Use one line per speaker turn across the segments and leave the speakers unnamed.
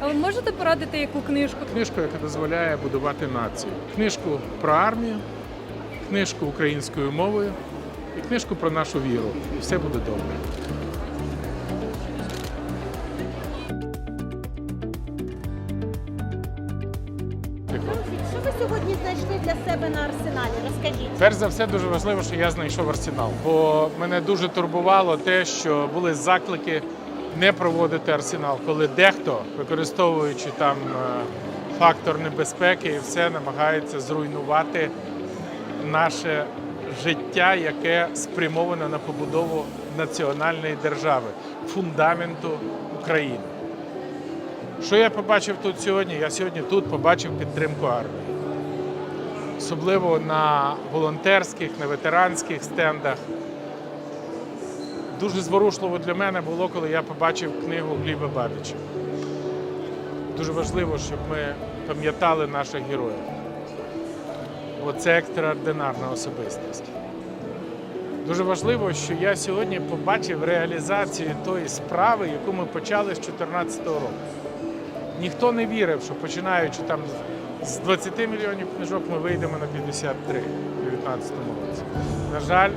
А ви можете порадити яку книжку?
Книжку, яка дозволяє будувати націю. Книжку про армію, книжку українською мовою і книжку про нашу віру. І все буде добре.
Що ви сьогодні знайшли для себе на арсеналі? Розкажіть.
Перш за все, дуже важливо, що я знайшов арсенал, бо мене дуже турбувало те, що були заклики не проводити арсенал, коли дехто, використовуючи там е, фактор небезпеки, і все намагається зруйнувати наше життя, яке спрямоване на побудову національної держави, фундаменту України. Що я побачив тут сьогодні? Я сьогодні тут побачив підтримку армії особливо на волонтерських, на ветеранських стендах. Дуже зворушливо для мене було, коли я побачив книгу Гліба Бабіча. Дуже важливо, щоб ми пам'ятали наших героїв. Бо це екстраординарна особистість. Дуже важливо, що я сьогодні побачив реалізацію тої справи, яку ми почали з 2014 року. Ніхто не вірив, що починаючи там з 20 мільйонів книжок ми вийдемо на 53 у 2019 році. На жаль,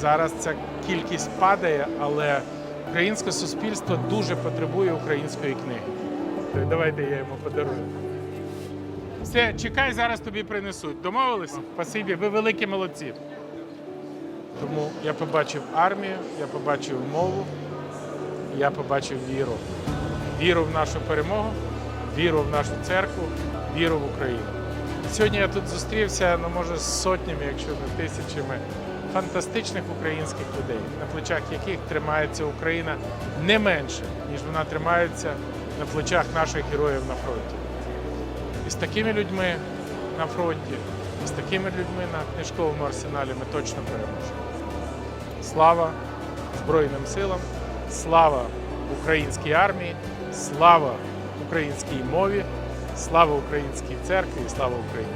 зараз ця кількість падає, але українське суспільство дуже потребує української книги. Так, Давайте я йому подарую. Все, чекай, зараз тобі принесуть. Домовились? Спасибі, ви великі молодці. Тому я побачив армію, я побачив мову, я побачив віру. Віру в нашу перемогу, віру в нашу церкву, віру в Україну. Сьогодні я тут зустрівся, ну може, з сотнями, якщо не тисячами фантастичних українських людей, на плечах яких тримається Україна не менше, ніж вона тримається на плечах наших героїв на фронті. І з такими людьми на фронті, і з такими людьми на книжковому арсеналі ми точно переможемо. Слава Збройним силам, слава українській армії, слава українській мові, слава українській церкві і слава Україні!